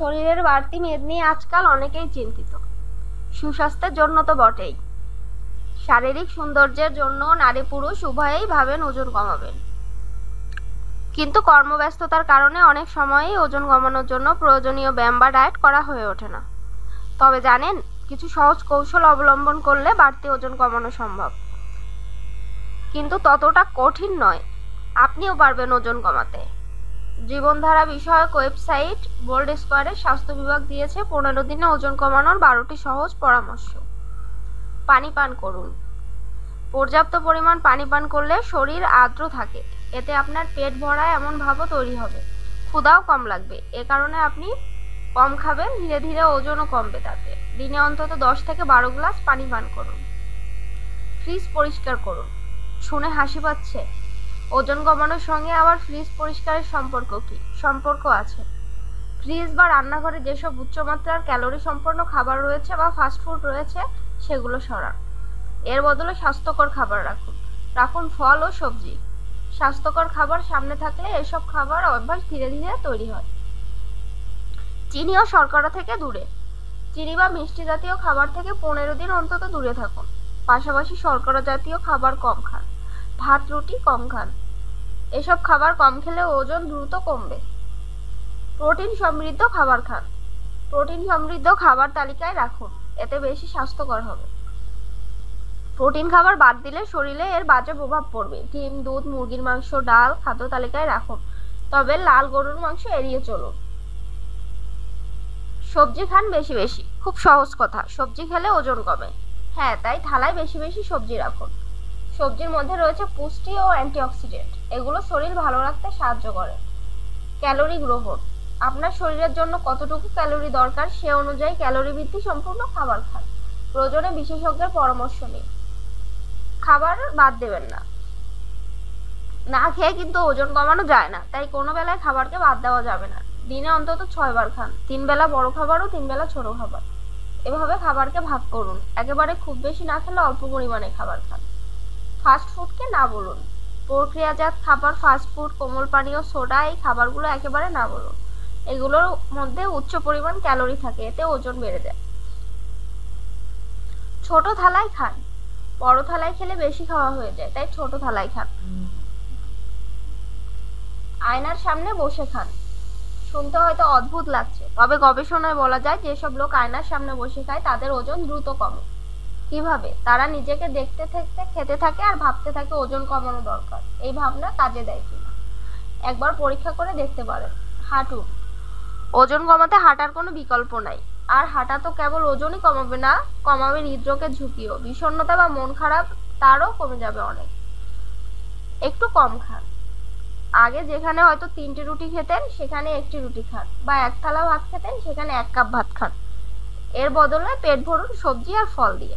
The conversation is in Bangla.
শরীরের বাড়তি মেদ নিয়ে আজকাল অনেকেই চিন্তিত। সুস্বাস্থ্যের জন্য তো বটেই। শারীরিক সৌন্দর্যের জন্য নারী পুরুষ উভয়েই ভাবেন ওজন কমাবেন। কিন্তু কর্মব্যস্ততার কারণে অনেক সময়ই ওজন কমানোর জন্য প্রয়োজনীয় ব্যায়াম বা ডায়েট করা হয়ে ওঠে না। তবে জানেন, কিছু সহজ কৌশল অবলম্বন করলে বাড়তি ওজন কমানো সম্ভব। কিন্তু ততটা কঠিন নয়। আপনিও পারবেন ওজন কমাতে। জীবনধারা বিষয়ক ওয়েবসাইট গোল্ড স্কোয়ারের স্বাস্থ্য বিভাগ দিয়েছে পনেরো দিনে ওজন কমানোর বারোটি সহজ পরামর্শ। পানি পান করুন। পর্যাপ্ত পরিমাণ পানি পান করলে শরীর আর্দ্র থাকে। এতে আপনার পেট ভরা এমন ভাবও তৈরি হবে। ক্ষুধাও কম লাগবে। এ কারণে আপনি কম খাবেন, ধীরে ধীরে ওজনও কমবে তাতে। দিনে অন্তত দশ থেকে বারো গ্লাস পানি পান করুন। ফ্রিজ পরিষ্কার করুন। শুনে হাসি পাচ্ছে। ওজন কমানোর সঙ্গে আবার ফ্রিজ পরিষ্কারের সম্পর্ক কি? সম্পর্ক আছে। ফ্রিজ বা রান্নাঘরে যেসব উচ্চমাত্রার ক্যালোরি সম্পন্ন খাবার রয়েছে বা ফাস্টফুড রয়েছে, সেগুলো সরান। এর বদলে স্বাস্থ্যকর খাবার রাখুন। রাখুন ফল ও সবজি। স্বাস্থ্যকর খাবার সামনে থাকলে এসব খাবার অভ্যাস ধীরে ধীরে তৈরি হয়। চিনি ও শর্করা থেকে দূরে। চিনি বা মিষ্টি জাতীয় খাবার থেকে পনেরো দিন অন্তত দূরে থাকুন। পাশাপাশি শর্করা জাতীয় খাবার কম খান। ভাত, রুটি কম খান। এসব খাবার কম খেলে ওজন দ্রুত কমবে। প্রোটিন সমৃদ্ধ খাবার খান। প্রোটিন সমৃদ্ধ খাবার তালিকায় রাখুন, এতে বেশি স্বাস্থ্যকর হবে। প্রোটিন খাবার বাদ দিলে শরীরে এর বাজে প্রভাব পড়বে। ডিম, দুধ, মুরগির মাংস, ডাল খাদ্য তালিকায় রাখুন, তবে লাল গরুর মাংস এড়িয়ে চলুন। সবজি খান বেশি বেশি, খুব সহজ কথা, সবজি খেলে ওজন কমে। হ্যাঁ তাই থালায় বেশি বেশি সবজি রাখুন। সবজির মধ্যে রয়েছে পুষ্টি ও অ্যান্টিঅক্সিডেন্ট। এগুলো শরীর ভালো রাখতে সাহায্য করে। ক্যালোরি গ্রহণ। আপনার শরীরের জন্য কতটুকু ক্যালোরি দরকার সে অনুযায়ী ক্যালোরি বৃদ্ধি সম্পূর্ণ খাবার খান। প্রয়োজনে বিশেষজ্ঞের পরামর্শ নিন। খাবার বাদ দেবেন না। না খেয়ে কিন্তু ওজন কমানো যায় না, তাই কোনো বেলায় খাবারকে বাদ দেওয়া যাবে না। দিনে অন্তত ছয় বার খান। তিন বেলা বড় খাবার ও তিন বেলা ছোট খাবার। এভাবে খাবারকে ভাগ করুন। একেবারে খুব বেশি না খেলে অল্প পরিমাণে খাবার খান। ফাস্ট ফুডকে না বলুন। প্রক্রিয়াজাত খাবার ফাস্ট ফুড কোমল পানীয় সোডা এই খাবারগুলো একেবারে না বলুন। এগুলোর মধ্যে উচ্চ পরিমাণ ক্যালোরি থাকে, এতে ওজন বেড়ে যায়। ছোট থালায় খান। বড় থালায় খেলে বেশি খাওয়া হয়ে যায়, তাই ছোট থালায় খান। আয়নার সামনে বসে খান। শুনতে হয়তো অদ্ভুত লাগছে, তবে গবেষণায় বলা যায়, যেসব লোক আয়নার সামনে বসে খায়, তাদের ওজন দ্রুত কমে। কীভাবে? তারা নিজেকে দেখতে থাকতে খেতে থাকে আর ভাবতে থাকে ওজন কমানো দরকার। এই ভাবনা কাজে দেয় কিনা? একবার পরীক্ষা করে দেখতে পারেন। হাঁটুন ওজন কমাতে হাঁটার কোনো বিকল্প নাই। আর হাঁটা তো কেবল ওজনই কমাবে না, কমাবে হৃদরোগের ঝুঁকিও। বিষণ্ণতা বা মন খারাপ, তারও কমে যাবে অনেক। একটু কম খান। আগে যেখানে হয়তো তিনটে রুটি খেতেন, সেখানে একটি রুটি খান। বা এক থালা ভাত খেতেন, সেখানে এক কাপ ভাত খান। এর বদলে পেট ভরুন সবজি আর ফল দিয়ে।